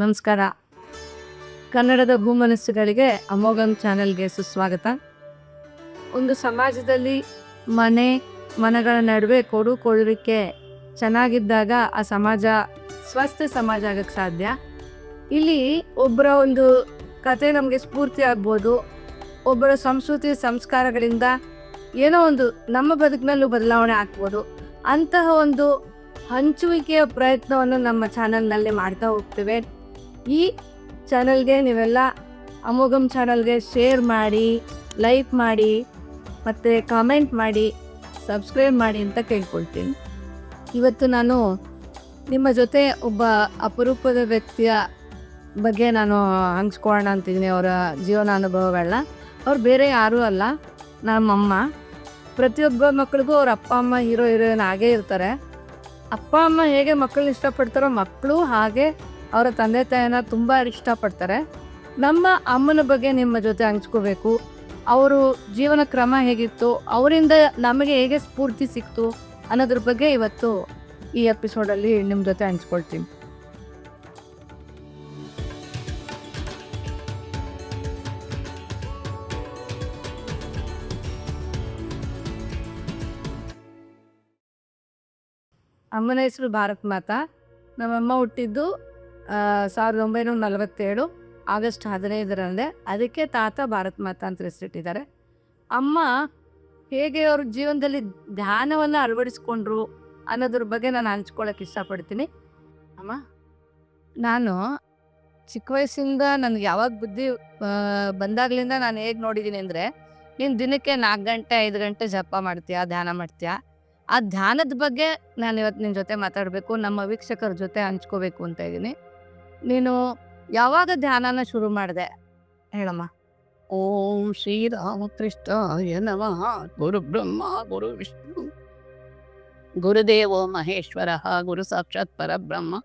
ನಮಸ್ಕಾರ. ಕನ್ನಡದ ಭೂಮನಸ್ಸುಗಳಿಗೆ ಅಮೋಘಂ ಚಾನೆಲ್ಗೆ ಸುಸ್ವಾಗತ. ಒಂದು ಸಮಾಜದಲ್ಲಿ ಮನೆ, ಮನಗಳ ನಡುವೆ ಕೊಡು ಕೊಡುವಿಕೆ ಚೆನ್ನಾಗಿದ್ದಾಗ ಆ ಸಮಾಜ ಸ್ವಸ್ಥ ಸಮಾಜ ಆಗಕ್ಕೆ ಸಾಧ್ಯ. ಇಲ್ಲಿ ಒಬ್ಬರ ಒಂದು ಕತೆ ನಮಗೆ ಸ್ಫೂರ್ತಿ ಆಗ್ಬೋದು. ಒಬ್ಬರ ಸಂಸ್ಕೃತಿ, ಸಂಸ್ಕಾರಗಳಿಂದ ಏನೋ ಒಂದು ನಮ್ಮ ಬದುಕಿನಲ್ಲೂ ಬದಲಾವಣೆ ಆಗ್ಬೋದು. ಅಂತಹ ಒಂದು ಹಂಚುವಿಕೆಯ ಪ್ರಯತ್ನವನ್ನು ನಮ್ಮ ಚಾನಲ್ನಲ್ಲಿ ಮಾಡ್ತಾ ಹೋಗ್ತೇವೆ. ಈ ಚಾನಲ್ಗೆ ನೀವೆಲ್ಲ ಅಮೋಘಮ್ ಚಾನಲ್ಗೆ ಶೇರ್ ಮಾಡಿ, ಲೈಕ್ ಮಾಡಿ, ಮತ್ತು ಕಾಮೆಂಟ್ ಮಾಡಿ, ಸಬ್ಸ್ಕ್ರೈಬ್ ಮಾಡಿ ಅಂತ ಕೇಳ್ಕೊಳ್ತೀನಿ. ಇವತ್ತು ನಾನು ನಿಮ್ಮ ಜೊತೆ ಒಬ್ಬ ಅಪರೂಪದ ವ್ಯಕ್ತಿಯ ಬಗ್ಗೆ ನಾನು ಹಂಚ್ಕೊಳ್ಳೋಣ ಅಂತಿದ್ದೀನಿ. ಅವರ ಜೀವನ ಅನುಭವಗಳನ್ನ ಅವ್ರು ಬೇರೆ ಯಾರೂ ಅಲ್ಲ, ನಮ್ಮಮ್ಮ. ಪ್ರತಿಯೊಬ್ಬ ಮಕ್ಕಳಿಗೂ ಅವ್ರ ಅಪ್ಪ, ಅಮ್ಮ, ಹೀರೋ, ಹೀರೋಯಿನ್ ಹಾಗೆ ಇರ್ತಾರೆ. ಅಪ್ಪ, ಅಮ್ಮ ಹೇಗೆ ಮಕ್ಕಳನ್ನ ಇಷ್ಟಪಡ್ತಾರೋ ಮಕ್ಕಳು ಹಾಗೆ ಅವರ ತಂದೆ ತಾಯಿನ ತುಂಬ ಇಷ್ಟಪಡ್ತಾರೆ. ನಮ್ಮ ಅಮ್ಮನ ಬಗ್ಗೆ ನಿಮ್ಮ ಜೊತೆ ಹಂಚ್ಕೋಬೇಕು. ಅವರು ಜೀವನ ಕ್ರಮ ಹೇಗಿತ್ತು, ಅವರಿಂದ ನಮಗೆ ಹೇಗೆ ಸ್ಫೂರ್ತಿ ಸಿಕ್ತು ಅನ್ನೋದ್ರ ಬಗ್ಗೆ ಇವತ್ತು ಈ ಎಪಿಸೋಡಲ್ಲಿ ನಿಮ್ಮ ಜೊತೆ ಹಂಚ್ಕೊಳ್ತೀನಿ. ಅಮ್ಮನ ಹೆಸರು ಭಾರತ್ ಮಾತಾ. ನಮ್ಮಮ್ಮ ಹುಟ್ಟಿದ್ದು ಸಾವಿರದ ಒಂಬೈನೂರ ನಲವತ್ತೇಳು ಆಗಸ್ಟ್ ಹದಿನೈದರಂದೇ ಅದಕ್ಕೆ ತಾತ ಭಾರತ್ ಮಾತಾ ಅಂತ ಹೆಸರಿಟ್ಟಿದ್ದಾರೆ. ಅಮ್ಮ ಹೇಗೆ ಅವ್ರ ಜೀವನದಲ್ಲಿ ಧ್ಯಾನವನ್ನು ಅಳವಡಿಸ್ಕೊಂಡ್ರು ಅನ್ನೋದ್ರ ಬಗ್ಗೆ ನಾನು ಹಂಚ್ಕೊಳಕ್ಕೆ ಇಷ್ಟಪಡ್ತೀನಿ. ಅಮ್ಮ? ನಾನು ಚಿಕ್ಕ ವಯಸ್ಸಿಂದ ನನಗೆ ಯಾವಾಗ ಬುದ್ಧಿ ಬಂದಾಗ್ಲಿಂದ ನಾನು ಹೇಗೆ ನೋಡಿದ್ದೀನಿ ಅಂದರೆ ನೀನು ದಿನಕ್ಕೆ ನಾಲ್ಕು ಗಂಟೆ ಐದು ಗಂಟೆ ಜಪ ಮಾಡ್ತೀಯಾ ಧ್ಯಾನ ಮಾಡ್ತೀಯಾ? ಆ ಧ್ಯಾನದ ಬಗ್ಗೆ ನಾನು ಇವತ್ತು ನಿನ್ನ ಜೊತೆ ಮಾತಾಡಬೇಕು ನಮ್ಮ ವೀಕ್ಷಕರ ಜೊತೆ ಹಂಚ್ಕೋಬೇಕು ಅಂತ ಇದ್ದೀನಿ. ನೀನು ಯಾವಾಗ ಧ್ಯಾನನ ಶುರು ಮಾಡಿದೆ? ಹೇಳಮ್ಮ. ಓಂ ಶ್ರೀರಾಮಕೃಷ್ಣಾಯ ನಮಃ. ಗುರು ಬ್ರಹ್ಮ, ಗುರು ವಿಷ್ಣು. ಗುರುದೇವೋ ಮಹೇಶ್ವರ, ಗುರು ಸಾಕ್ಷಾತ್ ಪರಬ್ರಹ್ಮ.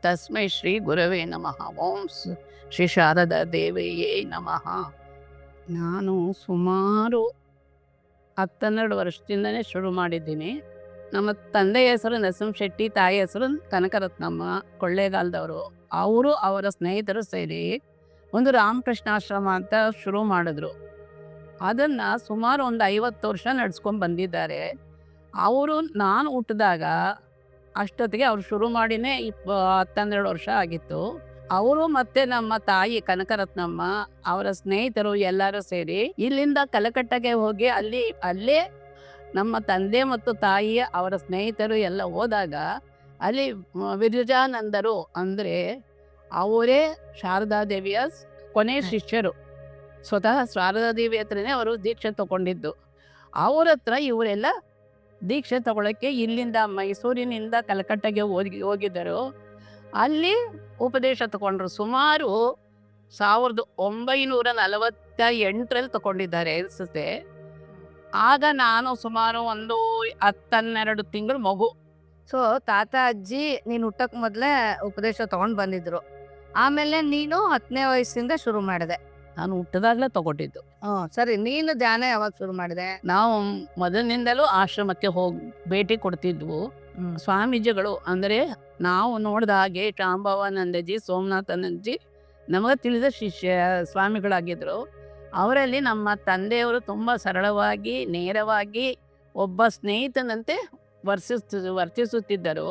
ತಸ್ಮೈ ಶ್ರೀ ಗುರವೇ ನಮಃ. ಓಂ ಶ್ರೀ ಶಾರದಾ ದೇವಿಯೇ ನಮಃ. ನಾನು ಸುಮಾರು ಹತ್ತೆರಡು ವರ್ಷದಿಂದನೇ ಶುರು ಮಾಡಿದ್ದೀನಿ. ನಮ್ಮ ತಂದೆಯ ಹೆಸರು ನರಸಿಂಹ ಶೆಟ್ಟಿ, ತಾಯಿ ಹೆಸರು ಕನಕರತ್ನಮ್ಮ ಕೊಳ್ಳೇಗಾಲದವರು. ಅವರು ಅವರ ಸ್ನೇಹಿತರು ಸೇರಿ ಒಂದು ರಾಮಕೃಷ್ಣಾಶ್ರಮ ಅಂತ ಶುರು ಮಾಡಿದ್ರು. ಅದನ್ನು ಸುಮಾರು ಒಂದು ಐವತ್ತು ವರ್ಷ ನಡ್ಸ್ಕೊಂಡು ಬಂದಿದ್ದಾರೆ. ಅವರು ನಾನು ಹುಟ್ಟಿದಾಗ ಅಷ್ಟೊತ್ತಿಗೆ ಅವರು ಶುರು ಮಾಡಿನೇ ಇಪ್ಪ, ಹತ್ತನ್ನೆರಡು ವರ್ಷ ಆಗಿತ್ತು. ಅವರು ಮತ್ತೆ ನಮ್ಮ ತಾಯಿ ಕನಕರತ್ನಮ್ಮ, ಅವರ ಸ್ನೇಹಿತರು ಎಲ್ಲರೂ ಸೇರಿ ಇಲ್ಲಿಂದ ಕಲಕಟ್ಟೆಗೆ ಹೋಗಿ ಅಲ್ಲಿ, ಅಲ್ಲೇ ನಮ್ಮ ತಂದೆ ಮತ್ತು ತಾಯಿಯ ಅವರ ಸ್ನೇಹಿತರು ಎಲ್ಲ ಹೋದಾಗ ಅಲ್ಲಿ ವಿರಜಾನಂದರು ಅಂದರೆ ಅವರೇ ಶಾರದಾ ದೇವಿಯ ಸ್- ಕೊನೆ ಶಿಷ್ಯರು. ಸ್ವತಃ ಶಾರದಾ ದೇವಿ ಹತ್ರನೇ ಅವರು ದೀಕ್ಷೆ ತಗೊಂಡಿದ್ದು. ಅವರ ಹತ್ರ ಇವರೆಲ್ಲ ದೀಕ್ಷೆ ತಗೊಳಕ್ಕೆ ಇಲ್ಲಿಂದ ಮೈಸೂರಿನಿಂದ ಕಲ್ಕಟ್ಟೆಗೆ ಹೋಗಿ ಹೋಗಿದ್ದರು. ಅಲ್ಲಿ ಉಪದೇಶ ತಗೊಂಡ್ರು. ಸುಮಾರು ಸಾವಿರದ ಒಂಬೈನೂರ ನಲವತ್ತ ಎಂಟರಲ್ಲಿ ತಗೊಂಡಿದ್ದಾರೆ ಅನ್ಸುತ್ತೆ. ಆಗ ನಾನು ಸುಮಾರು ಒಂದು ಹತ್ತನ್ನೆರಡು ತಿಂಗಳು ಮಗು. ಸೊ ತಾತ ಅಜ್ಜಿ ನೀನು ಹುಟ್ಟಕ್ ಮೊದಲೇ ಉಪದೇಶ ತಗೊಂಡು ಬಂದಿದ್ರು. ಆಮೇಲೆ ನೀನು ಹತ್ತನೇ ವಯಸ್ಸಿಂದ ಶುರು ಮಾಡಿದೆ. ನಾನು ಹುಟ್ಟಿದಾಗಲೇ ತಗೊಂಡಿದ್ದು. ಹ್ಞೂ ಸರಿ. ನೀನು ಧ್ಯಾನ ಯಾವಾಗ ಶುರು ಮಾಡಿದೆ? ನಾವು ಮೊದಲಿನಿಂದಲೂ ಆಶ್ರಮಕ್ಕೆ ಹೋಗಿ ಭೇಟಿ ಕೊಡ್ತಿದ್ವು. ಸ್ವಾಮೀಜಿಗಳು ಅಂದರೆ ನಾವು ನೋಡಿದ ಹಾಗೆ ಶಾಂಭವಾನಂದಜಿ ಸೋಮನಾಥಾನಂದಜಿ ನಮಗೆ ತಿಳಿದ ಶಿಷ್ಯ ಸ್ವಾಮಿಗಳಾಗಿದ್ದರು ಅವರಲ್ಲಿ ನಮ್ಮ ತಂದೆಯವರು ತುಂಬ ಸರಳವಾಗಿ ನೇರವಾಗಿ ಒಬ್ಬ ಸ್ನೇಹಿತನಂತೆ ವರ್ತಿಸ್ತ ವರ್ತಿಸುತ್ತಿದ್ದರು.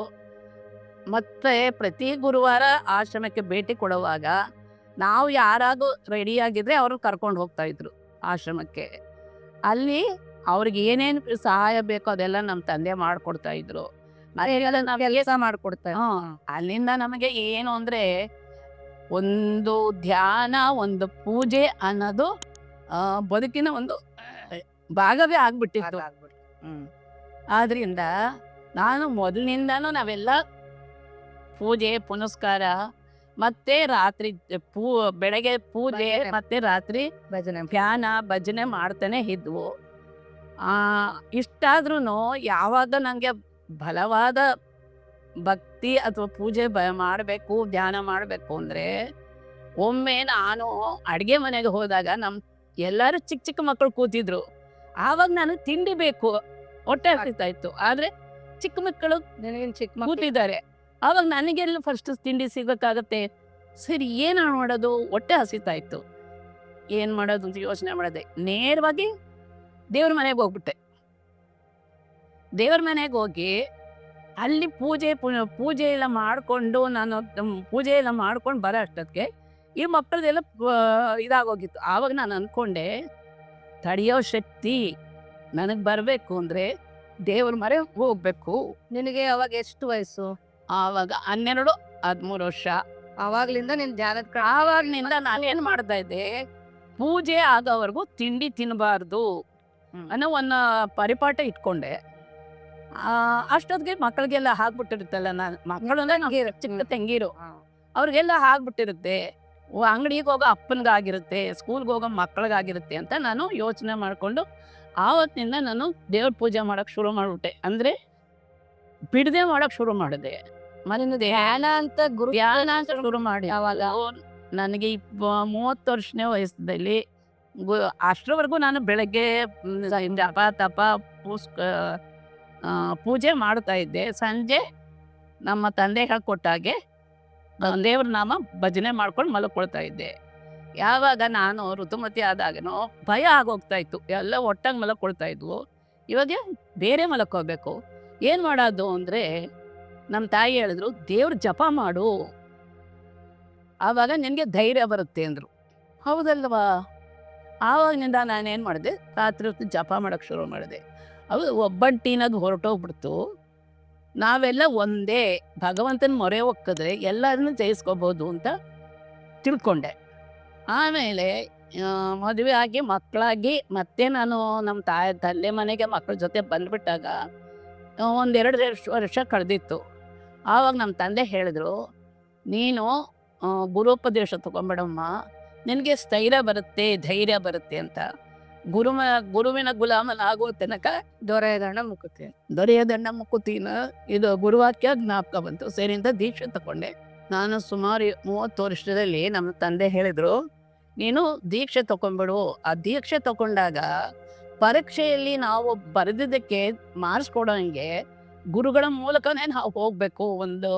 ಮತ್ತು ಪ್ರತಿ ಗುರುವಾರ ಆಶ್ರಮಕ್ಕೆ ಭೇಟಿ ಕೊಡುವಾಗ ನಾವು ಯಾರಾದರೂ ರೆಡಿಯಾಗಿದ್ದರೆ ಅವರು ಕರ್ಕೊಂಡು ಹೋಗ್ತಾಯಿದ್ರು ಆಶ್ರಮಕ್ಕೆ. ಅಲ್ಲಿ ಅವ್ರಿಗೆ ಏನೇನು ಸಹಾಯ ಬೇಕೋ ಅದೆಲ್ಲ ನಮ್ಮ ತಂದೆ ಮಾಡಿಕೊಡ್ತಾ ಇದ್ರು. ಮತ್ತೆ ನಾವು ಕೆಲಸ ಮಾಡಿಕೊಡ್ತಾ ಹ್ಞೂ ಅಲ್ಲಿಂದ ನಮಗೆ ಏನು ಅಂದರೆ ಒಂದು ಧ್ಯಾನ ಒಂದು ಪೂಜೆ ಅನ್ನೋದು ಆ, ಬದುಕಿನ ಒಂದು ಭಾಗವೇ ಆಗ್ಬಿಟ್ಟಿತ್ತು. ಹ್ಮ್. ಆದ್ರಿಂದ ನಾನು ಮೊದಲಿನಿಂದನೂ ನಾವೆಲ್ಲ ಪೂಜೆ ಪುನಸ್ಕಾರ ಮತ್ತೆ ರಾತ್ರಿ ಪೂ ಬೆಳಗ್ಗೆ ಪೂಜೆ ಭಜನೆ. ಮತ್ತೆ ರಾತ್ರಿ ಭಜನೆ ಧ್ಯಾನ ಭಜನೆ ಮಾಡ್ತಾನೆ ಇದ್ವು. ಆ ಇಷ್ಟಾದ್ರೂ ಯಾವಾಗ ನನಗೆ ಬಲವಾದ ಭಕ್ತಿ ಅಥವಾ ಪೂಜೆ ಬ ಮಾಡಬೇಕು ಧ್ಯಾನ ಮಾಡಬೇಕು ಅಂದರೆ ಒಮ್ಮೆ ನಾನು ಅಡುಗೆ ಮನೆಗೆ ಹೋದಾಗ ನಮ್ಮ ಎಲ್ಲರೂ ಚಿಕ್ಕ ಚಿಕ್ಕ ಮಕ್ಕಳು ಕೂತಿದ್ರು. ಆವಾಗ ನಾನು ತಿಂಡಿ ಬೇಕು. ಹೊಟ್ಟೆ ಹಸಿತಾ ಇತ್ತು ಆದ್ರೆ ಚಿಕ್ಕ ಮಕ್ಕಳು ಚಿಕ್ಕ ಕೂತಿದ್ದಾರೆ. ಆವಾಗ ನನಗೆಲ್ಲ ಫಸ್ಟ್ ತಿಂಡಿ ಸಿಗಬೇಕಾಗತ್ತೆ. ಸರಿ ಏನ ಮಾಡೋದು? ಹೊಟ್ಟೆ ಹಸಿತಾ ಇತ್ತು ಏನ್ ಮಾಡೋದು ಅಂತ ಯೋಚನೆ ಮಾಡದೆ. ನೇರವಾಗಿ ದೇವ್ರ ಮನೆಗೆ ಹೋಗ್ಬಿಟ್ಟೆ. ದೇವ್ರ ಮನೆಗೆ ಹೋಗಿ ಅಲ್ಲಿ ಪೂಜೆ ಪೂಜೆ ಎಲ್ಲ ಮಾಡಿಕೊಂಡು ನಾನು ಪೂಜೆ ಎಲ್ಲ ಮಾಡ್ಕೊಂಡು ಬರೋ ಅಷ್ಟೊತ್ತಿಗೆ ಈ ಮಕ್ಕಳದೆಲ್ಲ ಇದಾಗೋಗಿತ್ತು. ಆವಾಗ ನಾನು ಅಂದ್ಕೊಂಡೆ ತಡೆಯೋ ಶಕ್ತಿ ನನಗೆ ಬರಬೇಕು ಅಂದರೆ ದೇವ್ರ ಮರೆ ಹೋಗ್ಬೇಕು. ನಿನಗೆ ಅವಾಗ ಎಷ್ಟು ವಯಸ್ಸು? ಆವಾಗ ಹನ್ನೆರಡು ಹದಿಮೂರು ವರ್ಷ. ಅವಾಗ್ಲಿಂದ ನಿನ್ ಧ್ಯಾನದ ಆವಾಗ್ನಿಂದ ನಾನು ಏನ್ ಮಾಡ್ತಾ ಇದ್ದೆ ಪೂಜೆ ಆಗೋವರೆಗೂ ತಿಂಡಿ ತಿನ್ನಬಾರ್ದು. ಅನ್ನೋ ಒಂದು ಪರಿಪಾಠ ಇಟ್ಕೊಂಡೆ. ಅಷ್ಟೊತ್ತಿಗೆ ಮಕ್ಕಳಿಗೆಲ್ಲ ಹಾಕ್ಬಿಟ್ಟಿರುತ್ತಲ್ಲ ನಾನು ಮಕ್ಕಳು. ಚಿಕ್ಕ. ತಂಗೀರು. ಅವ್ರಿಗೆಲ್ಲ ಆಗ್ಬಿಟ್ಟಿರುತ್ತೆ. ಅಂಗಡಿಗೆ ಹೋಗೋ ಅಪ್ಪನಿಗಾಗಿರುತ್ತೆ ಸ್ಕೂಲ್ಗೆ ಹೋಗೋ ಮಕ್ಕಳಿಗಾಗಿರುತ್ತೆ ಅಂತ ನಾನು ಯೋಚನೆ ಮಾಡಿಕೊಂಡು ಆವತ್ತಿನಿಂದ ನಾನು ದೇವ್ರ ಪೂಜೆ ಮಾಡೋಕೆ ಶುರು ಮಾಡಿಬಿಟ್ಟೆ. ಅಂದರೆ ಬಿಡದೆ ಮಾಡೋಕೆ ಶುರು ಮಾಡಿದೆ. ಮನೆಯಿಂದ ಧ್ಯಾನ ಅಂತ ಗುರು ಧ್ಯಾನ ಅಂತ ಶುರು ಮಾಡಿ. ಅವಾಗ ನನಗೆ ಇಪ್ಪ ಮೂವತ್ತು ವರ್ಷನೇ ವಯಸ್ಸಲ್ಲಿ ಗು ಅಷ್ಟರವರೆಗೂ ನಾನು ಬೆಳಗ್ಗೆ ಅಪ ಜಪ ತಪ ಪೂಸ್ ಪೂಜೆ ಮಾಡ್ತಾ ಇದ್ದೆ. ಸಂಜೆ ನಮ್ಮ ತಂದೆ ಹೇಳ್ಕೊಟ್ಟಾಗೆ ದೇವ್ರ ನಾಮ ಭಜನೆ ಮಾಡ್ಕೊಂಡು ಮಲ್ಕೊಳ್ತಾ ಇದ್ದೆ. ಯಾವಾಗ ನಾನು ಋತುಮತಿ ಆದಾಗನೋ ಭಯ ಆಗೋಗ್ತಾ ಇತ್ತು. ಎಲ್ಲ ಒಟ್ಟಾಗಿ ಮಲ್ಕೊಳ್ತಾ ಇದ್ವು. ಇವಾಗ ಬೇರೆ ಮಲ್ಕೋಬೇಕು. ಏನು ಮಾಡೋದು ಅಂದರೆ ನಮ್ಮ ತಾಯಿ ಹೇಳಿದ್ರು, ದೇವ್ರ ಜಪ ಮಾಡು. ಆವಾಗ ನಿನಗೆ ಧೈರ್ಯ ಬರುತ್ತೆ ಅಂದರು. ಹೌದಲ್ವಾ? ಆವಾಗಿನಿಂದ ನಾನೇನು ಮಾಡಿದೆ, ರಾತ್ರಿ ಹೊತ್ತು ಜಪ ಮಾಡೋಕ್ಕೆ ಶುರು ಮಾಡಿದೆ. ಅವು ಒಬ್ಬಂಟಿನದು ಹೊರಟೋಗ್ಬಿಡ್ತು. ನಾವೆಲ್ಲ ಒಂದೇ ಭಗವಂತನ ಮೊರೆ ಹೋಗ್ತದ್ರೆ ಎಲ್ಲರನ್ನು ಜಯಿಸ್ಕೋಬೋದು ಅಂತ ತಿಳ್ಕೊಂಡೆ. ಆಮೇಲೆ ಮದುವೆ ಆಗಿ ಮಕ್ಕಳಾಗಿ ಮತ್ತೆ ನಾನು ನಮ್ಮ ತಾಯಿ, ತಂದೆ ಮನೆಗೆ ಮಕ್ಕಳ ಜೊತೆ ಬಂದ್ಬಿಟ್ಟಾಗ ಒಂದೆರಡು ವರ್ಷ ವರ್ಷ ಕಳೆದಿತ್ತು. ಆವಾಗ ನಮ್ಮ ತಂದೆ ಹೇಳಿದ್ರು, ನೀನು ಗುರುಪದೇಶ ತಗೊಂಬೇಡಮ್ಮ ನಿನಗೆ ಸ್ಥೈರ್ಯ ಬರುತ್ತೆ, ಧೈರ್ಯ ಬರುತ್ತೆ ಅಂತ. ಗುರುಮ ಗುರುವಿನ ಗುಲಾಮನಾಗುವ ತನಕ ದೊರೆಯದಣ್ಣ ಮುಕುತಿ. ದೊರೆಯದಣ್ಣ ಮುಕುತಿನ ಇದು ಗುರುವಾಕ್ಯ ಜ್ಞಾಪಕ ಬಂತು ಸೇರಿಂದ ದೀಕ್ಷೆ ತಗೊಂಡೆ. ನಾನು ಸುಮಾರು ಮೂವತ್ತು ವರ್ಷದಲ್ಲಿ ನಮ್ಮ ತಂದೆ ಹೇಳಿದ್ರು ನೀನು ದೀಕ್ಷೆ ತಗೊಂಡ್ಬಿಡು. ಆ ದೀಕ್ಷೆ ತಗೊಂಡಾಗ ಪರೀಕ್ಷೆಯಲ್ಲಿ ನಾವು ಬರೆದಿದ್ದಕ್ಕೆ ಮಾರ್ಕ್ಸ್ ಕೊಡೋಂಗೆ ಗುರುಗಳ ಮೂಲಕನೇ ನಾವು ಹೋಗ್ಬೇಕು. ಒಂದು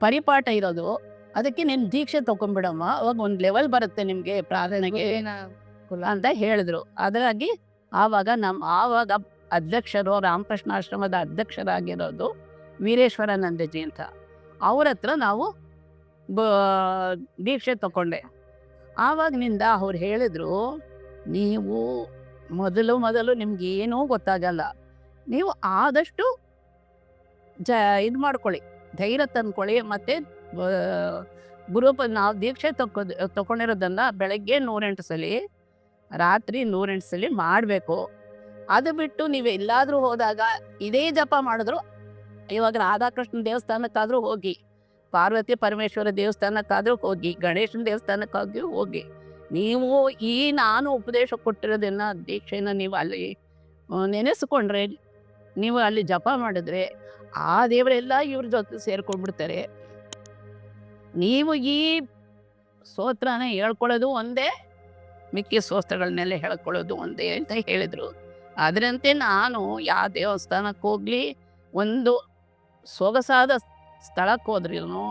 ಪರಿಪಾಠ ಇರೋದು. ಅದಕ್ಕೆ ನೀನು ದೀಕ್ಷೆ ತಗೊಂಡ್ಬಿಡಮ್ಮ. ಅವಾಗ ಒಂದು ಲೆವೆಲ್ ಬರುತ್ತೆ ನಿಮಗೆ ಪ್ರಾರ್ಥನೆಗೆ. ಅಂತ ಹೇಳಿದ್ರು. ಅದರಾಗಿ ಆವಾಗ ನಮ್ಮ ಆವಾಗ ಅಧ್ಯಕ್ಷರು ರಾಮಕೃಷ್ಣ ಆಶ್ರಮದ ಅಧ್ಯಕ್ಷರಾಗಿರೋದು ವೀರೇಶ್ವರಾನಂದಜಿ ಅಂತ. ಅವ್ರ ಹತ್ರ ನಾವು ಬ, ದೀಕ್ಷೆ ತಗೊಂಡೆ ಆವಾಗಿನಿಂದ ಅವ್ರು ಹೇಳಿದ್ರು, ನೀವು ಮೊದಲು ಮೊದಲು ನಿಮ್ಗೆ ಏನೂ ಗೊತ್ತಾಗಲ್ಲ. ನೀವು ಆದಷ್ಟು ಜ, ಇದು ಮಾಡ್ಕೊಳ್ಳಿ. ಧೈರ್ಯ ತಂದ್ಕೊಳ್ಳಿ ಮತ್ತು ಗುರುಪ ನಾವು ದೀಕ್ಷೆ ತಗೊ ತಗೊಂಡಿರೋದನ್ನು ಬೆಳಗ್ಗೆ ನೂರೆಂಟು ಸಲ ರಾತ್ರಿ ನೂರೆಂಟು ಸಲ ಮಾಡಬೇಕು. ಅದು ಬಿಟ್ಟು ನೀವು ಎಲ್ಲಾದರೂ ಹೋದಾಗ ಇದೇ ಜಪ ಮಾಡಿದ್ರು, ಇವಾಗ ರಾಧಾಕೃಷ್ಣ ದೇವಸ್ಥಾನಕ್ಕಾದರೂ ಹೋಗಿ, ಪಾರ್ವತಿ ಪರಮೇಶ್ವರ ದೇವಸ್ಥಾನಕ್ಕಾದರೂ ಹೋಗಿ, ಗಣೇಶನ ದೇವಸ್ಥಾನಕ್ಕಾಗಿ ಹೋಗಿ. ನೀವು ಈ ನಾನು ಉಪದೇಶ ಕೊಟ್ಟಿರೋದನ್ನ ದೀಕ್ಷೆಯನ್ನು ನೀವು ಅಲ್ಲಿ ನೆನೆಸ್ಕೊಂಡ್ರೆ, ನೀವು ಅಲ್ಲಿ ಜಪ ಮಾಡಿದ್ರೆ ಆ ದೇವರೆಲ್ಲ ಇವ್ರ ಜೊತೆ ಸೇರ್ಕೊಂಡ್ಬಿಡ್ತಾರೆ. ನೀವು ಈ ಸ್ತೋತ್ರನ ಹೇಳ್ಕೊಳ್ಳೋದು ಒಂದೇ ಮಿಕ್ಕಿ ಸ್ತೋತ್ರಗಳನ್ನೆಲ್ಲ ಹೇಳ್ಕೊಳ್ಳೋದು ಒಂದೇ ಅಂತ ಹೇಳಿದರು. ಅದರಂತೆ ನಾನು ಯಾವ ದೇವಸ್ಥಾನಕ್ಕೆ ಹೋಗಲಿ, ಒಂದು ಸೊಗಸಾದ ಸ್ಥಳಕ್ಕೆ ಹೋದ್ರೂ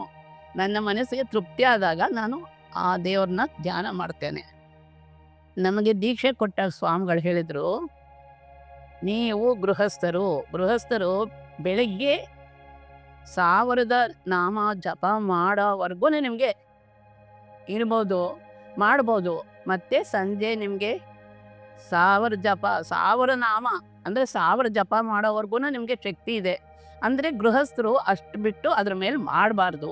ನನ್ನ ಮನಸ್ಸಿಗೆ ತೃಪ್ತಿ ಆದಾಗ ನಾನು ಆ ದೇವ್ರನ್ನ ಧ್ಯಾನ ಮಾಡ್ತೇನೆ. ನಮಗೆ ದೀಕ್ಷೆ ಕೊಟ್ಟಾಗ ಸ್ವಾಮಿಗಳು ಹೇಳಿದರು, ನೀವು ಗೃಹಸ್ಥರು ಗೃಹಸ್ಥರು ಬೆಳಗ್ಗೆ ಸಾವಿರದ ನಾಮ ಜಪ ಮಾಡೋವರೆಗೂ ನಿಮಗೆ ಇರ್ಬೋದು, ಮಾಡ್ಬೋದು. ಮತ್ತೆ ಸಂಜೆ ನಿಮಗೆ ಸಾವಿರ ಜಪ ಸಾವಿರ ನಾಮ ಅಂದರೆ ಸಾವಿರ ಜಪ ಮಾಡೋವರೆಗೂ ನಿಮಗೆ ಶಕ್ತಿ ಇದೆ. ಅಂದರೆ ಗೃಹಸ್ಥರು ಅಷ್ಟು ಬಿಟ್ಟು ಅದ್ರ ಮೇಲೆ ಮಾಡಬಾರ್ದು.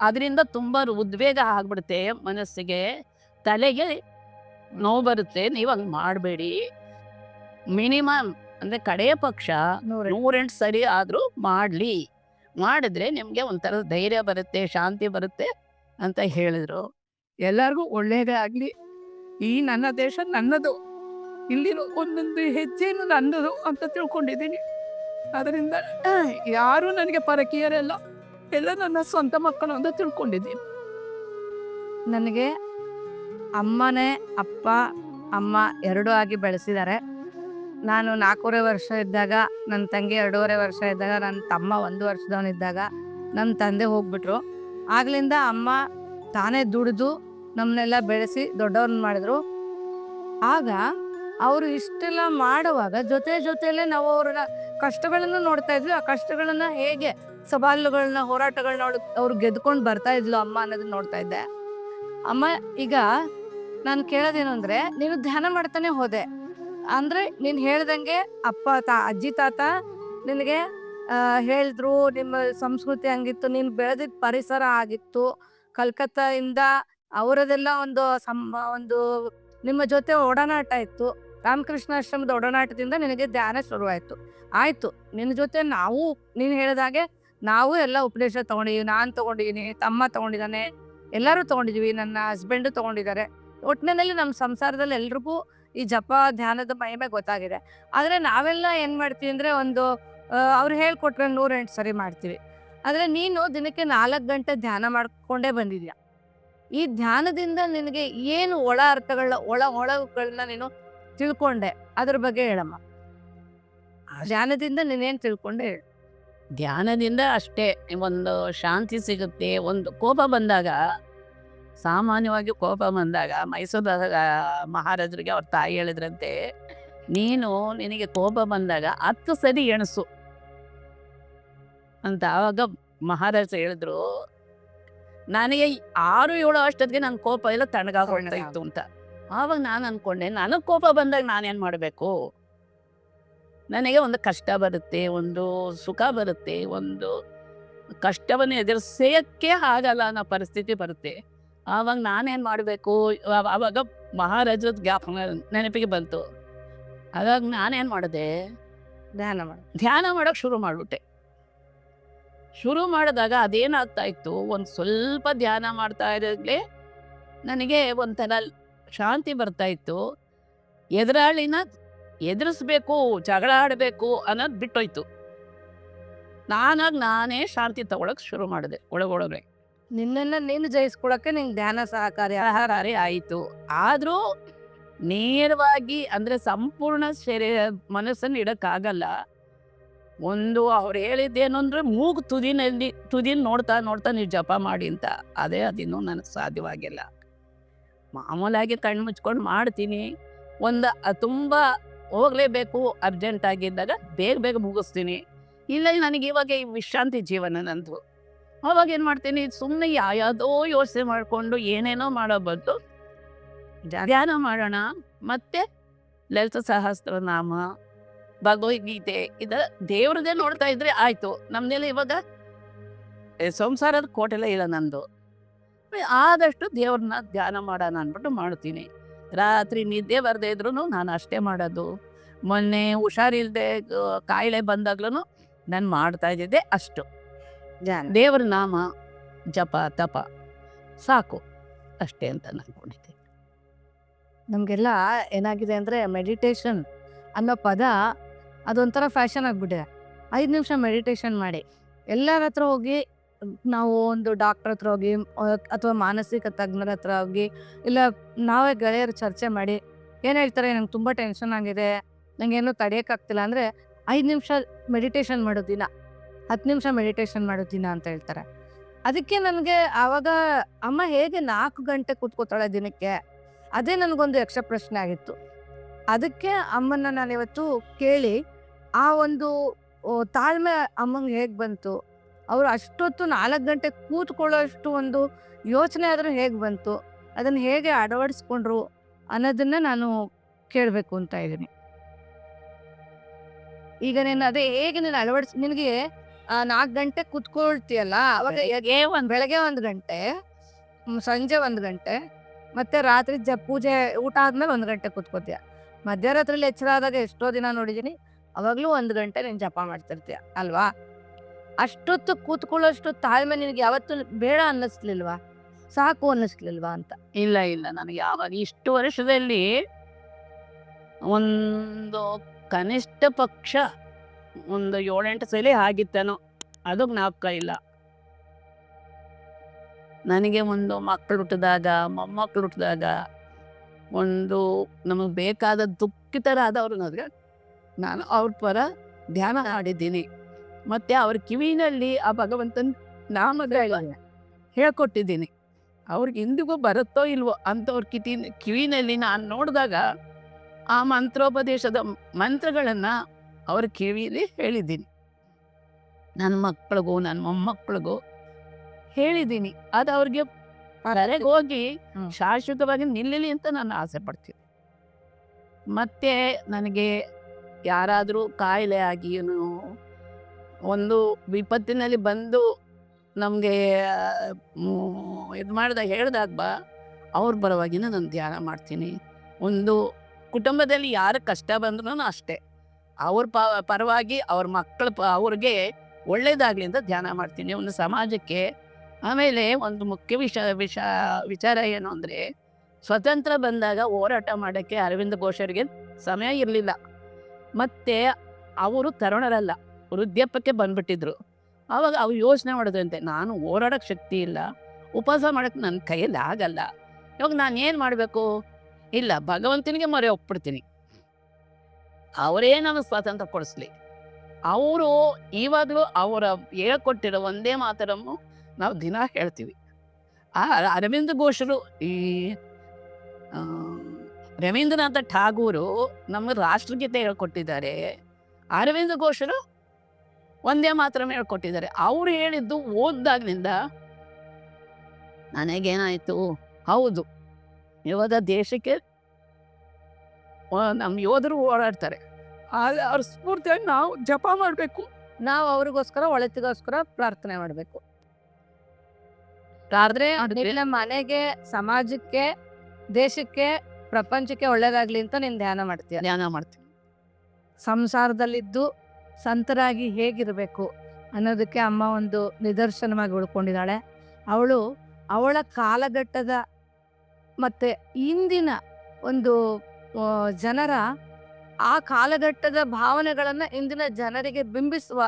ಅದರಿಂದ ತುಂಬ ಉದ್ವೇಗ ಆಗ್ಬಿಡುತ್ತೆ ಮನಸ್ಸಿಗೆ. ತಲೆಗೆ ನೋವು ಬರುತ್ತೆ ನೀವು ಹಂಗೆ ಮಾಡಬೇಡಿ. ಮಿನಿಮಮ್ ಅಂದರೆ ಕಡೆಯ ಪಕ್ಷ ನೂರೆಂಟು ಸರಿ ಆದರೂ ಮಾಡಲಿ. ಮಾಡಿದ್ರೆ ನಿಮಗೆ ಒಂಥರ ಧೈರ್ಯ ಬರುತ್ತೆ ಶಾಂತಿ ಬರುತ್ತೆ ಅಂತ ಹೇಳಿದರು. ಎಲ್ಲರಿಗೂ ಒಳ್ಳೆಯದೇ ಆಗಲಿ. ಈ ನನ್ನ ದೇಶ ನನ್ನದು. ಇಲ್ಲಿರೋ ಒಂದೊಂದು ಹೆಜ್ಜೆನು ನನ್ನದು ಅಂತ ತಿಳ್ಕೊಂಡಿದ್ದೀನಿ. ಅದರಿಂದ ಯಾರು ನನಗೆ ಪರಕೀಯರೆಲ್ಲ ಎಲ್ಲ ನನ್ನ ಸ್ವಂತ ಮಕ್ಕಳು ಅಂತ ತಿಳ್ಕೊಂಡಿದ್ದೀನಿ. ನನಗೆ ಅಮ್ಮನೇ ಅಪ್ಪ ಅಮ್ಮ ಎರಡೂ ಆಗಿ ಬೆಳೆಸಿದ್ದಾರೆ. ನಾನು ನಾಲ್ಕೂವರೆ ವರ್ಷ ಇದ್ದಾಗ ನನ್ನ ತಂಗಿ ಎರಡೂವರೆ ವರ್ಷ ಇದ್ದಾಗ ನನ್ನ ತಮ್ಮ ಒಂದು ವರ್ಷದವನಿದ್ದಾಗ ನಮ್ಮ ತಂದೆ ಹೋಗ್ಬಿಟ್ರು. ಆಗಲಿಂದ ಅಮ್ಮ ತಾನೇ ದುಡಿದು ನಮ್ಮನ್ನೆಲ್ಲ ಬೆಳೆಸಿ ದೊಡ್ಡವ್ರನ್ನ ಮಾಡಿದ್ರು. ಆಗ ಅವರು ಇಷ್ಟೆಲ್ಲ ಮಾಡುವಾಗ ಜೊತೆ ಜೊತೆಯಲ್ಲೇ ನಾವು ಅವ್ರನ್ನ ಕಷ್ಟಗಳನ್ನು ನೋಡ್ತಾ ಇದ್ವಿ. ಆ ಕಷ್ಟಗಳನ್ನ ಹೇಗೆ ಸವಾಲುಗಳನ್ನ, ಹೋರಾಟಗಳನ್ನ ಅವ್ರು ಗೆದ್ಕೊಂಡು ಬರ್ತಾ ಇದ್ಲು ಅಮ್ಮ ಅನ್ನೋದನ್ನ ನೋಡ್ತಾ ಇದ್ದೆ. ಅಮ್ಮ, ಈಗ ನಾನು ಕೇಳೋದೇನು ಅಂದ್ರೆ, ನೀನು ಧ್ಯಾನ ಮಾಡ್ತಾನೆ ಹೋದೆ. ಅಂದ್ರೆ ನೀನು ಹೇಳ್ದಂಗೆ ಅಪ್ಪ, ತಾ, ಅಜ್ಜಿ, ತಾತ ನಿನಗೆ ಹೇಳಿದ್ರು, ನಿಮ್ಮ ಸಂಸ್ಕೃತಿ ಹಂಗಿತ್ತು, ನೀನು ಬೆಳೆದಿದ್ದ ಪರಿಸರ ಆಗಿತ್ತು. ಕಲ್ಕತ್ತಾಯಿಂದ ಅವರದೆಲ್ಲ ಒಂದು ಸಮ ಒಂದು ನಿಮ್ಮ ಜೊತೆ ಒಡನಾಟ ಇತ್ತು. ರಾಮಕೃಷ್ಣಾಶ್ರಮದ ಒಡನಾಟದಿಂದ ನಿನಗೆ ಧ್ಯಾನ ಶುರುವಾಯಿತು. ಆಯಿತು, ನಿನ್ನ ಜೊತೆ ನಾವು, ನೀನು ಹೇಳಿದಾಗೆ ನಾವು ಎಲ್ಲ ಉಪದೇಶ ತೊಗೊಂಡಿದ್ದೀವಿ ನಾನು ತೊಗೊಂಡಿದ್ದೀನಿ ತಮ್ಮ ತೊಗೊಂಡಿದ್ದಾನೆ, ಎಲ್ಲರೂ ತಗೊಂಡಿದ್ದೀವಿ ನನ್ನ ಹಸ್ಬೆಂಡು ತೊಗೊಂಡಿದ್ದಾರೆ. ಒಟ್ಟಿನಲ್ಲಿ ನಮ್ಮ ಸಂಸಾರದಲ್ಲಿ ಎಲ್ರಿಗೂ ಈ ಜಪ, ಧ್ಯಾನದ ಮಹಿಮೆ ಗೊತ್ತಾಗಿದೆ. ಆದರೆ ನಾವೆಲ್ಲ ಏನು ಮಾಡ್ತೀವಿ ಅಂದರೆ ಒಂದು ಅವ್ರು ಹೇಳ್ಕೊಟ್ರೆ ನೂರೆಂಟು ಸರಿ ಮಾಡ್ತೀವಿ. ಆದರೆ ನೀನು ದಿನಕ್ಕೆ ನಾಲ್ಕು ಗಂಟೆ ಧ್ಯಾನ ಮಾಡ್ಕೊಂಡೇ ಬಂದಿದ್ಯಾ? ಈ ಧ್ಯಾನದಿಂದ ನಿನಗೆ ಏನು ಒಳ ಅರ್ಥಗಳ ಒಳ ಒಳಗಳನ್ನ ನೀನು ತಿಳ್ಕೊಂಡೆ? ಅದ್ರ ಬಗ್ಗೆ ಹೇಳಮ್ಮ. ಧ್ಯಾನದಿಂದ ನೀನೇನು ತಿಳ್ಕೊಂಡೆ ಹೇಳು. ಧ್ಯಾನದಿಂದ ಅಷ್ಟೇ. ಒಂದು ಶಾಂತಿ ಸಿಗುತ್ತೆ. ಒಂದು ಕೋಪ ಬಂದಾಗ ಸಾಮಾನ್ಯವಾಗಿ ಕೋಪ ಬಂದಾಗ ಮೈಸೂರು ಮಹಾರಾಜರಿಗೆ ಅವ್ರ ತಾಯಿ ಹೇಳಿದ್ರಂತೆ ನೀನು ನಿನಗೆ ಕೋಪ ಬಂದಾಗ ಹತ್ತು ಸರಿ ಎಣಸು. ಅಂತ ಆವಾಗ ಮಹಾರಾಜ ಹೇಳಿದ್ರು ನನಗೆ ಆರು ಏಳು ಅಷ್ಟೊತ್ತಿಗೆ ನನ್ನ ಕೋಪ ಎಲ್ಲ ತಣ್ಣಗಾಕೊಳ್ತಾ ಇತ್ತು ಅಂತ. ಆವಾಗ ನಾನು ಅನ್ಕೊಂಡೆ ನನಗೆ ಕೋಪ ಬಂದಾಗ ನಾನೇನು ಮಾಡಬೇಕು? ನನಗೆ ಒಂದು ಕಷ್ಟ ಬರುತ್ತೆ ಒಂದು ಸುಖ ಬರುತ್ತೆ ಒಂದು ಕಷ್ಟವನ್ನು ಎದುರಿಸೋಕ್ಕೆ ಆಗಲ್ಲ ಅನ್ನೋ ಪರಿಸ್ಥಿತಿ ಬರುತ್ತೆ. ಆವಾಗ ನಾನೇನು ಮಾಡಬೇಕು? ಆವಾಗ ಮಹಾರಾಜದ ಜ್ಞಾಪನ ನೆನಪಿಗೆ ಬಂತು. ಆವಾಗ ನಾನೇನು ಮಾಡಿದೆ? ಧ್ಯಾನ ಮಾಡು. ಧ್ಯಾನ ಮಾಡೋಕೆ ಶುರು ಮಾಡಿಬಿಟ್ಟೆ. ಶುರು ಮಾಡಿದಾಗ ಅದೇನಾಗ್ತಾ ಇತ್ತು? ಒಂದು ಸ್ವಲ್ಪ ಧ್ಯಾನ ಮಾಡ್ತಾ ಇದ್ದಾಗಲೇ ನನಗೆ ಒಂಥರ ಶಾಂತಿ ಬರ್ತಾ ಇತ್ತು. ಎದುರಾಳಿನ ಎದುರಿಸ್ಬೇಕು, ಜಗಳ ಆಡಬೇಕು ಅನ್ನೋದು ಬಿಟ್ಟೋಯ್ತು. ನಾನಾಗಿ ನಾನೇ ಶಾಂತಿ ತಗೊಳಕ್ ಶುರು ಮಾಡಿದೆ, ಒಳಗೊಳಗೆ. ನಿನ್ನನ್ನು ನೀನು ಜಯಿಸ್ಕೊಳಕ್ಕೆ ನಿಂಗೆ ಧ್ಯಾನ ಸಹಕಾರಿ ಆಹಾರಿ ಆಯಿತು. ಆದರೂ ನೇರವಾಗಿ ಅಂದರೆ ಸಂಪೂರ್ಣ ಶರೀರ ಮನಸ್ಸನ್ನು ಇಡೋಕ್ಕಾಗಲ್ಲ. ಒಂದು ಅವ್ರು ಹೇಳಿದ್ದೇನು ಅಂದರೆ, ಮೂಗು ತುದಿನಲ್ಲಿ, ತುದಿನ ನೋಡ್ತಾ ನೋಡ್ತಾ ನೀವು ಜಪ ಮಾಡಿ ಅಂತ. ಅದೇ ಅದಿನ್ನೂ ನನಗೆ ಸಾಧ್ಯವಾಗಿಲ್ಲ. ಮಾಮೂಲಾಗಿ ಕಣ್ಣು ಮುಚ್ಕೊಂಡು ಮಾಡ್ತೀನಿ. ಒಂದು ತುಂಬ ಹೋಗಲೇಬೇಕು, ಅರ್ಜೆಂಟ್ ಆಗಿದ್ದಾಗ ಬೇಗ ಬೇಗ ಮುಗಿಸ್ತೀನಿ. ಇಲ್ಲ, ನನಗೆ ಇವಾಗ ಈ ವಿಶ್ರಾಂತಿ ಜೀವನ ನಂದು. ಅವಾಗ ಏನು ಮಾಡ್ತೀನಿ ಸುಮ್ಮನೆ ಯಾವ್ಯಾವುದೋ ಯೋಚನೆ ಮಾಡಿಕೊಂಡು ಏನೇನೋ ಮಾಡೋ ಬದಲು ಧ್ಯಾನ ಮಾಡೋಣ. ಮತ್ತೆ ಲಲಿತ ಸಹಸ್ರನಾಮ ಭಗವದ್ಗೀತೆ ಇದ ದೇವ್ರದೇ ನೋಡ್ತಾ ಇದ್ರೆ ಆಯ್ತು. ನಮ್ದೆಲ್ಲ ಇವಾಗ ಸಂಸಾರದ ಕೋಟೆಲ್ಲ ಇಲ್ಲ ನಂದು. ಆದಷ್ಟು ದೇವ್ರನ್ನ ಧ್ಯಾನ ಮಾಡೋಣ ಅಂದ್ಬಿಟ್ಟು ಮಾಡ್ತೀನಿ. ರಾತ್ರಿ ನಿದ್ದೆ ಬರದೇ ಇದ್ರು ನಾನು ಅಷ್ಟೇ ಮಾಡೋದು. ಮೊನ್ನೆ ಹುಷಾರಿಲ್ದೆ ಕಾಯಿಲೆ ಬಂದಾಗ್ಲೂ ನಾನು ಮಾಡ್ತಾ ಇದ್ದಿದ್ದೆ ಅಷ್ಟು. ದೇವ್ರ ದೇವರ ನಾಮ ಜಪ ತಪ ಸಾಕು. ಅಷ್ಟೇ ಅಂತ ನಾನು ಅನ್ಕೊಂಡಿದ್ದೆ ನಮಗೆಲ್ಲ ಏನಾಗಿದೆ ಅಂದರೆ ಮೆಡಿಟೇಷನ್ ಅನ್ನೋ ಪದ ಅದೊಂಥರ ಫ್ಯಾಷನ್ ಆಗಿಬಿಟ್ಟಿದೆ. ಐದು ನಿಮಿಷ ಮೆಡಿಟೇಷನ್ ಮಾಡಿ. ಎಲ್ಲರ ಹತ್ರ ಹೋಗಿ, ನಾವು ಒಂದು ಡಾಕ್ಟ್ರ್ ಹತ್ರ ಹೋಗಿ, ಅಥವಾ ಮಾನಸಿಕ ತಜ್ಞರ ಹತ್ರ ಹೋಗಿ, ಇಲ್ಲ ನಾವೇ ಗೆಳೆಯರು ಚರ್ಚೆ ಮಾಡಿ, ಏನು ಹೇಳ್ತಾರೆ, ನಂಗೆ ತುಂಬ ಟೆನ್ಷನ್ ಆಗಿದೆ, ನಂಗೇನು ತಡೆಯೋಕ್ಕಾಗ್ತಿಲ್ಲ ಅಂದರೆ, ಐದು ನಿಮಿಷ ಮೆಡಿಟೇಷನ್ ಮಾಡೋ ದಿನ, ಹತ್ತು ನಿಮಿಷ ಮೆಡಿಟೇಷನ್ ಮಾಡೋ ದಿನ ಅಂತ ಹೇಳ್ತಾರೆ. ಅದಕ್ಕೆ ನನಗೆ ಆವಾಗ ಅಮ್ಮ ಹೇಗೆ ನಾಲ್ಕು ಗಂಟೆ ಕೂತ್ಕೋತಾಳೆ ದಿನಕ್ಕೆ, ಅದೇ ನನಗೊಂದು ಯಕ್ಷ ಪ್ರಶ್ನೆ ಆಗಿತ್ತು. ಅದಕ್ಕೆ ಅಮ್ಮನ ನಾನು ಇವತ್ತು ಕೇಳಿ ಆ ಒಂದು ತಾಳ್ಮೆ ಅಮ್ಮಂಗೆ ಹೇಗೆ ಬಂತು? ಅವರು ಅಷ್ಟೊತ್ತು ನಾಲ್ಕು ಗಂಟೆ ಕೂತ್ಕೊಳ್ಳೋಷ್ಟು ಒಂದು ಯೋಚನೆ ಆದರೂ ಹೇಗೆ ಬಂತು? ಅದನ್ನು ಹೇಗೆ ಅಳವಡಿಸ್ಕೊಂಡ್ರು ಅನ್ನೋದನ್ನ ನಾನು ಕೇಳಬೇಕು ಅಂತ ಇದ್ದೀನಿ. ಈಗ ನೀನು ಅದೇ ಹೇಗೆ ನೀನು ಅಳವಡಿಸ್ ನಿನಗೆ ನಾಲ್ಕು ಗಂಟೆ ಕೂತ್ಕೊಳ್ತೀಯಲ್ಲ ಅವಾಗ ಏ ಒಂದು ಬೆಳಗ್ಗೆ ಒಂದು ಗಂಟೆ ಸಂಜೆ ಒಂದು ಗಂಟೆ ಮತ್ತೆ ರಾತ್ರಿ ಜ ಪೂಜೆ ಊಟ ಆದ್ಮೇಲೆ ಒಂದು ಗಂಟೆ ಕೂತ್ಕೋತೀಯ. ಮಧ್ಯರಾತ್ರಿಲಿ ಎಚ್ಚರ ಆದಾಗ ಎಷ್ಟೋ ದಿನ ನೋಡಿದ್ದೀನಿ ಅವಾಗಲೂ ಒಂದು ಗಂಟೆ ನೀನು ಜಪ ಮಾಡ್ತಿರ್ತೀಯ, ಅಲ್ವಾ? ಅಷ್ಟೊತ್ತು ಕೂತ್ಕೊಳ್ಳೋಷ್ಟು ತಾಳ್ಮೆ ನಿನಗೆ ಯಾವತ್ತೂ ಬೇಡ ಅನ್ನಿಸ್ಲಿಲ್ವಾ? ಸಾಕು ಅನ್ನಿಸ್ಲಿಲ್ವಾ ಅಂತ? ಇಲ್ಲ ಇಲ್ಲ, ನನಗೆ ಯಾವಾಗ ಇಷ್ಟು ವರ್ಷದಲ್ಲಿ ಒಂದು ಕನಿಷ್ಠ ಪಕ್ಷ ಒಂದು ಏಳೆಂಟು ಸಲ ಆಗಿತ್ತೇನೋ, ಅದು ಜ್ಞಾಪಕ ಇಲ್ಲ. ನನಗೆ ಒಂದು ಮಕ್ಕಳು ಹುಟ್ಟಿದಾಗ ಮೊಮ್ಮಕ್ಕಳು ಹುಟ್ಟಿದಾಗ, ಒಂದು ನಮಗೆ ಬೇಕಾದ ದುಃಖಿತರಾದವ್ರು ನನಗೆ ನಾನು ಅವ್ರ ಪರ ಧ್ಯಾನ ಮಾಡಿದ್ದೀನಿ. ಮತ್ತು ಅವ್ರ ಕಿವಿನಲ್ಲಿ ಆ ಭಗವಂತನ ನಾಮಗಳನ್ನ ಹೇಳ್ಕೊಟ್ಟಿದ್ದೀನಿ. ಅವ್ರಿಗೆ ಇಂದಿಗೂ ಬರುತ್ತೋ ಇಲ್ವೋ ಅಂಥವ್ರ ಕಿತಿ ಕಿವಿನಲ್ಲಿ ನಾನು ನೋಡಿದಾಗ ಆ ಮಂತ್ರೋಪದೇಶದ ಮಂತ್ರಗಳನ್ನು ಅವ್ರ ಕಿವಿಯಲ್ಲಿ ಹೇಳಿದ್ದೀನಿ. ನನ್ನ ಮಕ್ಕಳಿಗೂ ನನ್ನ ಮೊಮ್ಮಕ್ಕಳಿಗೂ ಹೇಳಿದ್ದೀನಿ. ಅದು ಅವ್ರಿಗೆ ಹೊರಗೆ ಹೋಗಿ ಶಾಶ್ವತವಾಗಿ ನಿಲ್ಲಲಿ ಅಂತ ನಾನು ಆಸೆ ಪಡ್ತೀನಿ. ಮತ್ತೆ ನನಗೆ ಯಾರಾದರೂ ಕಾಯಿಲೆ ಆಗಿ ಒಂದು ವಿಪತ್ತಿನಲ್ಲಿ ಬಂದು ನಮಗೆ ಇದು ಮಾಡ್ದ, ಹೇಳ್ದಾಗ ಬಾ, ಅವ್ರ ಪರವಾಗಿ ನಾನು ಧ್ಯಾನ ಮಾಡ್ತೀನಿ. ಒಂದು ಕುಟುಂಬದಲ್ಲಿ ಯಾರು ಕಷ್ಟ ಬಂದ್ರೂ ಅಷ್ಟೇ. ಅವ್ರ ಪ, ಪರವಾಗಿ ಅವ್ರ ಮಕ್ಕಳ ಪ, ಅವ್ರಿಗೆ ಒಳ್ಳೇದಾಗಲಿ ಅಂತ ಧ್ಯಾನ ಮಾಡ್ತೀನಿ. ಒಂದು ಸಮಾಜಕ್ಕೆ ಆಮೇಲೆ ಒಂದು ಮುಖ್ಯ ವಿಷ ವಿಷ, ವಿಚಾರ ಏನು ಅಂದರೆ, ಸ್ವತಂತ್ರ ಬಂದಾಗ ಹೋರಾಟ ಮಾಡೋಕ್ಕೆ ಅರವಿಂದ ಘೋಷರಿಗೆ ಸಮಯ ಇರಲಿಲ್ಲ. ಮತ್ತು ಅವರು ತರುಣರಲ್ಲ, ವೃದ್ಧಾಪ್ಯಕ್ಕೆ ಬಂದ್ಬಿಟ್ಟಿದ್ರು. ಅವಾಗ ಅವ್ರು ಯೋಚನೆ ಮಾಡಿದ್ರಂತೆ, ನಾನು ಓಡಾಡೋಕ್ಕೆ ಶಕ್ತಿ ಇಲ್ಲ, ಉಪವಾಸ ಮಾಡೋಕ್ಕೆ ನನ್ನ ಕೈಯಲ್ಲಿ ಆಗಲ್ಲ. ಇವಾಗ ನಾನು ಏನು ಮಾಡಬೇಕು? ಇಲ್ಲ, ಭಗವಂತನಿಗೆ ಮೊರೆ ಒಪ್ಪಿಡ್ತೀನಿ ಅವರೇ ನಾನು ಸ್ವಾತಂತ್ರ್ಯ ಕೊಡಿಸ್ಲಿ. ಅವರು ಇವಾಗಲೂ ಅವರ ಹೇಳ್ಕೊಟ್ಟಿರೋ ಒಂದೇ ಮಾತರನ್ನು ನಾವು ದಿನ ಹೇಳ್ತೀವಿ. ಆ ಅರವಿಂದ ಘೋಷರು ಈ ರವೀಂದ್ರನಾಥ ಠಾಗೂರು ನಮ್ಮ ರಾಷ್ಟ್ರಗೀತೆ ಹೇಳ್ಕೊಟ್ಟಿದ್ದಾರೆ. ಅರವಿಂದ ಘೋಷರು ಒಂದೇ ಮಾತ್ರ ಹೇಳ್ಕೊಟ್ಟಿದ್ದಾರೆ. ಅವ್ರು ಹೇಳಿದ್ದು ಓದ್ದಾಗ್ನಿಂದ ನನಗೇನಾಯ್ತು? ಹೌದು. ಇವಾಗ ದೇಶಕ್ಕೆ ನಮ್ಮ ಯೋಧರು ಓಡಾಡ್ತಾರೆ. ಅವ್ರ ಸ್ಫೂರ್ತಿಯಾಗಿ ನಾವು ಜಪ ಮಾಡಬೇಕು. ನಾವು ಅವ್ರಿಗೋಸ್ಕರ, ಒಳತಿಗೋಸ್ಕರ ಪ್ರಾರ್ಥನೆ ಮಾಡಬೇಕು. ಆದ್ರೆ ಮನೆಗೆ, ಸಮಾಜಕ್ಕೆ, ದೇಶಕ್ಕೆ ಪ್ರಪಂಚಕ್ಕೆ ಒಳ್ಳೇದಾಗ್ಲಿ ಅಂತ ನೀನು ಧ್ಯಾನ ಮಾಡ್ತೀಯ? ಧ್ಯಾನ ಮಾಡ್ತೀವಿ ಸಂಸಾರದಲ್ಲಿದ್ದು ಸಂತರಾಗಿ ಹೇಗಿರಬೇಕು ಅನ್ನೋದಕ್ಕೆ ಅಮ್ಮ ಒಂದು ನಿದರ್ಶನವಾಗಿ ಉಳ್ಕೊಂಡಿದ್ದಾಳೆ. ಅವಳು ಅವಳ ಕಾಲಘಟ್ಟದ ಮತ್ತೆ ಇಂದಿನ ಒಂದು ಜನರ ಆ ಕಾಲಘಟ್ಟದ ಭಾವನೆಗಳನ್ನು ಇಂದಿನ ಜನರಿಗೆ ಬಿಂಬಿಸುವ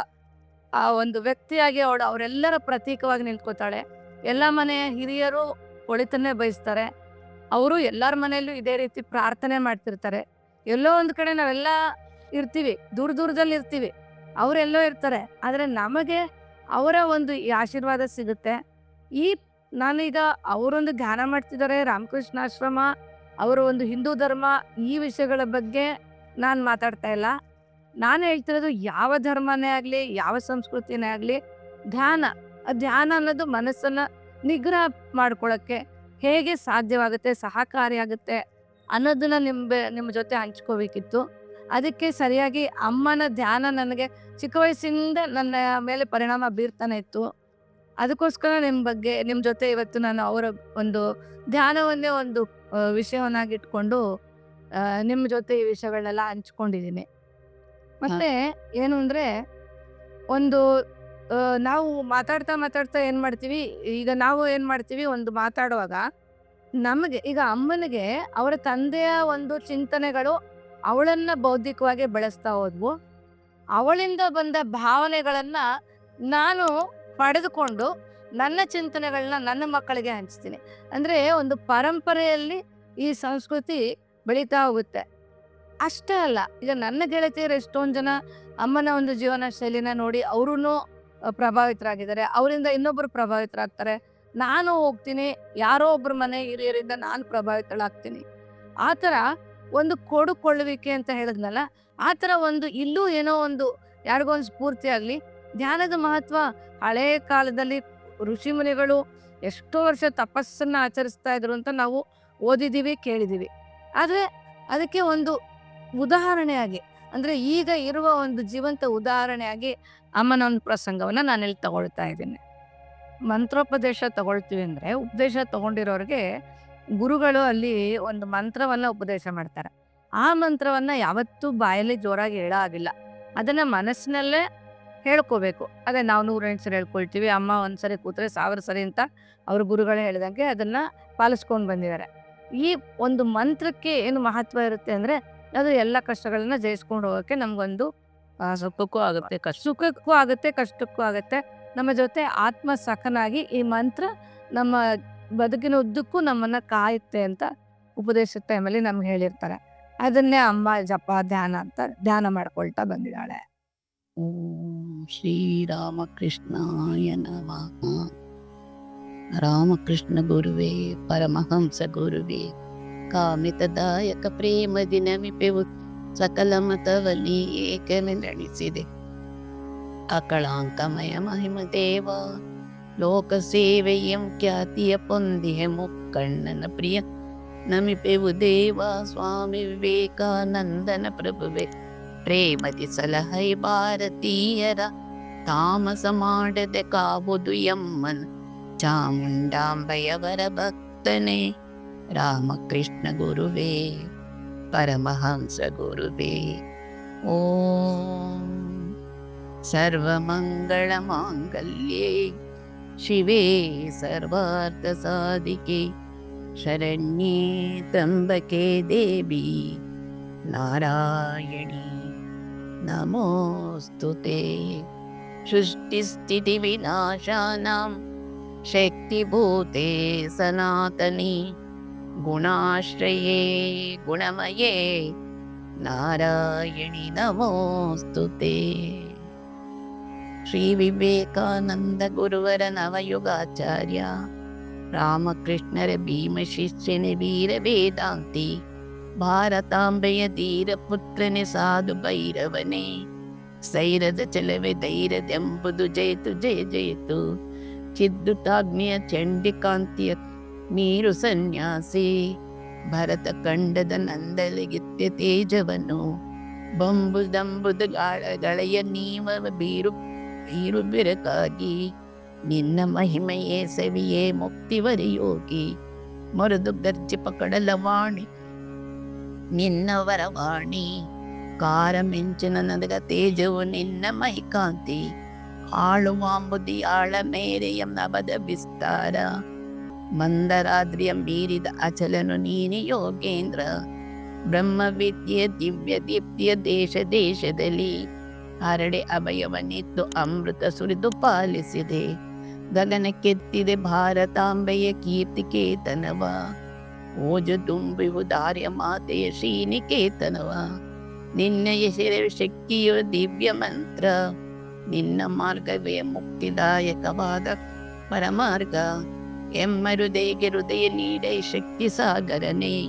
ಆ ಒಂದು ವ್ಯಕ್ತಿಯಾಗಿ ಅವಳು ಅವರೆಲ್ಲರ ಪ್ರತೀಕವಾಗಿ ನಿಂತ್ಕೋತಾಳೆ ಎಲ್ಲ ಮನೆಯ ಹಿರಿಯರು ಒಳಿತನ್ನೇ ಬಯಸ್ತಾರೆ. ಅವರು ಎಲ್ಲರ ಮನೆಯಲ್ಲೂ ಇದೇ ರೀತಿ ಪ್ರಾರ್ಥನೆ ಮಾಡ್ತಿರ್ತಾರೆ. ಎಲ್ಲೋ ಒಂದು ಕಡೆ ನಾವೆಲ್ಲ ಇರ್ತೀವಿ, ದೂರ ದೂರದಲ್ಲಿ ಇರ್ತೀವಿ ಅವರೆಲ್ಲೋ ಇರ್ತಾರೆ. ಆದರೆ ನಮಗೆ ಅವರ ಒಂದು ಆಶೀರ್ವಾದ ಸಿಗುತ್ತೆ. ಈ ನಾನೀಗ ಅವರೊಂದು ಧ್ಯಾನ ಮಾಡ್ತಿದ್ದಾರೆ ರಾಮಕೃಷ್ಣಾಶ್ರಮ, ಅವರ ಒಂದು ಹಿಂದೂ ಧರ್ಮ, ಈ ವಿಷಯಗಳ ಬಗ್ಗೆ ನಾನು ಮಾತಾಡ್ತಾ ಇಲ್ಲ. ನಾನು ಹೇಳ್ತಿರೋದು ಯಾವ ಧರ್ಮನೇ ಆಗಲಿ, ಯಾವ ಸಂಸ್ಕೃತಿನೇ ಆಗಲಿ, ಧ್ಯಾನ ಧ್ಯಾನ ಅನ್ನೋದು ಮನಸ್ಸನ್ನು ನಿಗ್ರಹ ಮಾಡ್ಕೊಳ್ಳೋಕ್ಕೆ ಹೇಗೆ ಸಾಧ್ಯವಾಗುತ್ತೆ ಸಹಕಾರಿಯಾಗುತ್ತೆ ಅನ್ನೋದನ್ನ ನಿಮ್ಮ ನಿಮ್ಮ ಜೊತೆ ಹಂಚ್ಕೋಬೇಕಿತ್ತು. ಅದಕ್ಕೆ ಸರಿಯಾಗಿ ಅಮ್ಮನ ಧ್ಯಾನ ನನಗೆ ಚಿಕ್ಕ ವಯಸ್ಸಿಂದ ನನ್ನ ಮೇಲೆ ಪರಿಣಾಮ ಬೀರ್ತಾನೆ ಇತ್ತು. ಅದಕ್ಕೋಸ್ಕರ ನಿಮ್ಮ ಬಗ್ಗೆ ನಿಮ್ಮ ಜೊತೆ ಇವತ್ತು ನಾನು ಅವರ ಒಂದು ಧ್ಯಾನವನ್ನೇ ಒಂದು ವಿಷಯವನ್ನಾಗಿಟ್ಕೊಂಡು ನಿಮ್ಮ ಜೊತೆ ಈ ವಿಷಯಗಳನ್ನೆಲ್ಲ ಹಂಚ್ಕೊಂಡಿದ್ದೀನಿ. ಮತ್ತೆ ಏನು ಅಂದರೆ ಒಂದು ನಾವು ಮಾತಾಡ್ತಾ ಮಾತಾಡ್ತಾ ಏನು ಮಾಡ್ತೀವಿ? ಈಗ ನಾವು ಏನು ಮಾಡ್ತೀವಿ? ಒಂದು ಮಾತಾಡುವಾಗ ನಮಗೆ, ಈಗ ಅಮ್ಮನಿಗೆ ಅವರ ತಂದೆಯ ಒಂದು ಚಿಂತನೆಗಳು ಅವಳನ್ನ ಬೌದ್ಧಿಕವಾಗಿ ಬೆಳೆಸ್ತಾ ಹೋದ್ವು. ಅವಳಿಂದ ಬಂದ ಭಾವನೆಗಳನ್ನ ನಾನು ಪಡೆದುಕೊಂಡು ನನ್ನ ಚಿಂತನೆಗಳನ್ನ ನನ್ನ ಮಕ್ಕಳಿಗೆ ಹಂಚ್ತೀನಿ. ಅಂದರೆ ಒಂದು ಪರಂಪರೆಯಲ್ಲಿ ಈ ಸಂಸ್ಕೃತಿ ಬೆಳೀತಾ ಹೋಗುತ್ತೆ. ಅಷ್ಟೇ ಅಲ್ಲ, ಈಗ ನನ್ನ ಗೆಳತಿಯರು ಎಷ್ಟೊಂದು ಜನ ಅಮ್ಮನ ಒಂದು ಜೀವನ ಶೈಲಿನ ನೋಡಿ ಅವರು ಪ್ರಭಾವಿತರಾಗಿದ್ದಾರೆ. ಅವರಿಂದ ಇನ್ನೊಬ್ಬರು ಪ್ರಭಾವಿತರಾಗ್ತಾರೆ. ನಾನು ಹೋಗ್ತೀನಿ. ಯಾರೋ ಒಬ್ಬರ ಮನೆ ಹಿರಿಯರಿಂದ ನಾನು ಪ್ರಭಾವಿತಳಾಗ್ತೀನಿ. ಆ ಥರ ಒಂದು ಕೊಡುಕೊಳ್ಳುವಿಕೆ ಅಂತ ಹೇಳಿದ್ನಲ್ಲ, ಆ ಥರ ಒಂದು ಇಲ್ಲೂ ಏನೋ ಒಂದು ಯಾರಿಗೋ ಒಂದು ಸ್ಫೂರ್ತಿ ಆಗಲಿ, ಧ್ಯಾನದ ಮಹತ್ವ ಹಳೆಯ ಕಾಲದಲ್ಲಿ ಋಷಿ ಮುನಿಗಳು ಎಷ್ಟೋ ವರ್ಷ ತಪಸ್ಸನ್ನು ಆಚರಿಸ್ತಾ ಇದ್ರು ಅಂತ ನಾವು ಓದಿದ್ದೀವಿ, ಕೇಳಿದ್ದೀವಿ. ಆದರೆ ಅದಕ್ಕೆ ಒಂದು ಉದಾಹರಣೆಯಾಗಿ ಅಂದರೆ ಈಗ ಇರುವ ಒಂದು ಜೀವಂತ ಉದಾಹರಣೆಯಾಗಿ ಅಮ್ಮನ ಒಂದು ಪ್ರಸಂಗವನ್ನು ಇಲ್ಲಿ ತಗೊಳ್ತಾ ಇದ್ದೀನಿ. ಮಂತ್ರೋಪದೇಶ ತಗೊಳ್ತೀವಿ ಅಂದರೆ ಉಪದೇಶ ತಗೊಂಡಿರೋರಿಗೆ ಗುರುಗಳು ಅಲ್ಲಿ ಒಂದು ಮಂತ್ರವನ್ನು ಉಪದೇಶ ಮಾಡ್ತಾರೆ. ಆ ಮಂತ್ರವನ್ನು ಯಾವತ್ತೂ ಬಾಯಲ್ಲಿ ಜೋರಾಗಿ ಹೇಳೋ ಆಗಿಲ್ಲ ಅದನ್ನು ಮನಸ್ಸಿನಲ್ಲೇ ಹೇಳ್ಕೋಬೇಕು. ಅದೇ ನಾವು ನೂರೆಂಟು ಸರಿ ಹೇಳ್ಕೊಳ್ತೀವಿ, ಅಮ್ಮ ಒಂದ್ಸರಿ ಕೂತ್ರೆ ಸಾವಿರ ಸರಿ ಅಂತ ಅವ್ರ ಗುರುಗಳೇ ಹೇಳಿದಂಗೆ ಅದನ್ನು ಪಾಲಿಸ್ಕೊಂಡು ಬಂದಿದ್ದಾರೆ. ಈ ಒಂದು ಮಂತ್ರಕ್ಕೆ ಏನು ಮಹತ್ವ ಇರುತ್ತೆ ಅಂದರೆ ಅದು ಎಲ್ಲ ಕಷ್ಟಗಳನ್ನ ಜಯಿಸ್ಕೊಂಡು ಹೋಗೋಕ್ಕೆ ನಮಗೊಂದು ಸುಖಕ್ಕೂ ಆಗುತ್ತೆ ಕಷ್ಟ. ಸುಖಕ್ಕೂ ಆಗುತ್ತೆ, ಕಷ್ಟಕ್ಕೂ ಆಗುತ್ತೆ. ನಮ್ಮ ಜೊತೆ ಆತ್ಮ ಸಖನಾಗಿ ಈ ಮಂತ್ರ ನಮ್ಮ ಬದುಕಿನ ಉದ್ದಕ್ಕೂ ನಮ್ಮನ್ನ ಕಾಯುತ್ತೆ ಅಂತ ಉಪದೇಶ ಟೈಮಲ್ಲಿ ನಮ್ಗೆ ಹೇಳಿರ್ತಾರೆ. ಅದನ್ನೇ ಅಮ್ಮ, ಜಪ, ಧ್ಯಾನ ಅಂತ ಧ್ಯಾನ ಮಾಡ್ಕೊಳ್ತಾ ಬಂದಿದ್ದಾಳೆ. ಓಂ ಶ್ರೀರಾಮಕೃಷ್ಣಾಯ ರಾಮಕೃಷ್ಣ ಗುರುವೇ, ಪರಮಹಂಸ ಗುರುವೇ. ಕಾಮಿತದಾಯಕ ಪ್ರೇಮ ದಿನವಿಪೆವು ಸಕಲ ಮತವಲ್ಲಿ ಏಕನೆರಣಿಸಿದೆ ಅಕಳಾಂಕಮಯ ಮಹಿಮ ದೇವ ಲೋಕ ಸೇವೆಯಂ ಖ್ಯಾತಿಯ ಪೊಂದಿಯ ಮುಕ್ಕಣ್ಣನ ಪ್ರಿಯ ನಮಿಪೆವು ದೇವ ಸ್ವಾಮಿ ವಿವೇಕಾನಂದನ ಪ್ರಭುವೆ ಪ್ರೇಮದಿ ಸಲಹೈ ಭಾರತೀಯರ ತಾಮಸ ಮಾಡದೆ ಕಾವುದು ಎಮ್ಮನ ಚಾಮುಂಡಾಂಬೆಯವರ ಭಕ್ತನೇ रामकृष्णगुरुवे परमहंसगुरुवे ॐ सर्वमङ्गलमाङ्गल्ये शिवे सर्वार्थसाधिके शरण्ये त्र्यम्बके देवी नारायणी नमोऽस्तु ते। सृष्टिस्थितिविनाशानां शक्तिभूते सनातनी गुणाश्रये गुणमये नारायणि नमोऽस्तु ते श्रीविवेकानन्दगुरुवरनवयुगाचार्य रामकृष्णर भीमशिष्यनि वीरवेदान्ति भारताम्बय धीरपुत्रनि साधु भैरवने सैरद चलवे धैर्यम्बुदु जयतु जय जयतु चिद्दुताग्निय चण्डिकान्त्य ನೀರು ಸನ್ಯಾಸಿ. ಭರತ ಕಂಡದ ನಂದಲಿಗಿತ್ಯ ತೇಜವನು. ಬಂಬುದಂಬುದು ಗಾಳಗಳೆಯ ನೀವ ಬೀರು ಬೀರು ಬಿರಕಾಗಿ. ನಿನ್ನ ಮಹಿಮೆಯೇ ಸವಿಯೇ ಮುಕ್ತಿವರಿಯೋಗಿ ಮರುದು ಗರ್ಜಿಪ ಕಡಲ ವಾಣಿ ನಿನ್ನವರ ವಾಣಿ ಕಾರ ಮಿಂಚಿನ ನದಗ ತೇಜವು ನಿನ್ನ ಮೈಕಾಂತಿ ಆಳುವಾಂಬುದಿ ಆಳ ಮೇರೆಯ ನಭದ ವಿಸ್ತಾರ. ಮಂದರಾದ್ರಿಯ ಮೀರಿದ ಅಚಲನು ನೀನೆ ಯೋಗೇಂದ್ರ. ಬ್ರಹ್ಮವಿದ್ಯೆ ದಿವ್ಯ ದೀಪ್ತಿಯ ದೇಶ ದೇಶದಲ್ಲಿ ಹರಡೆ ಅಭಯವನ್ನಿತ್ತು, ಅಮೃತ ಸುರಿದು ಪಾಲಿಸಿದೆ. ಗಗನಕ್ಕೆತ್ತಿದೆ ಭಾರತಾಂಬೆಯ ಕೀರ್ತಿಕೇತನವ. ಓಜು ತುಂಬಿಹುದಾರ್ಯ ಮಾತೆಯ ಶ್ರೀನಿಕೇತನವ. ನಿನ್ನ ಹೆಸರ ಶಕ್ತಿಯು ದಿವ್ಯ ಮಂತ್ರ. ನಿನ್ನ ಮಾರ್ಗವೇ ಮುಕ್ತಿದಾಯಕವಾದ ಪರಮಾರ್ಗ. ನೀಡೆ ಶಕ್ತಿ ಸಾಗರನೆ.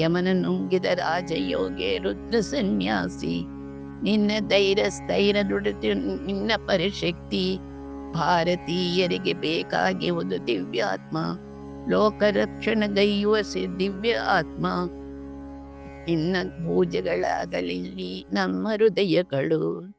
ಯಮನ ನುಂಗಿದ ರಾಜಯೋಗೆ ರುದ್ರ ಸನ್ಯಾಸಿ. ನಿನ್ನ ಧೈರ್ಯ ಸ್ಥೈರ್ಯ ನುಡಿದು ನಿನ್ನ ಪರಿಶಕ್ತಿ. ಭಾರತೀಯರಿಗೆ ಬೇಕಾಗಿ ಒಂದು ದಿವ್ಯಾತ್ಮ. ಲೋಕ ಸಿ ದಿವ್ಯ ಆತ್ಮ ನಿನ್ನ ಪೂಜೆಗಳಾಗಲಿ, ನಮ್ಮ ಹೃದಯಗಳು.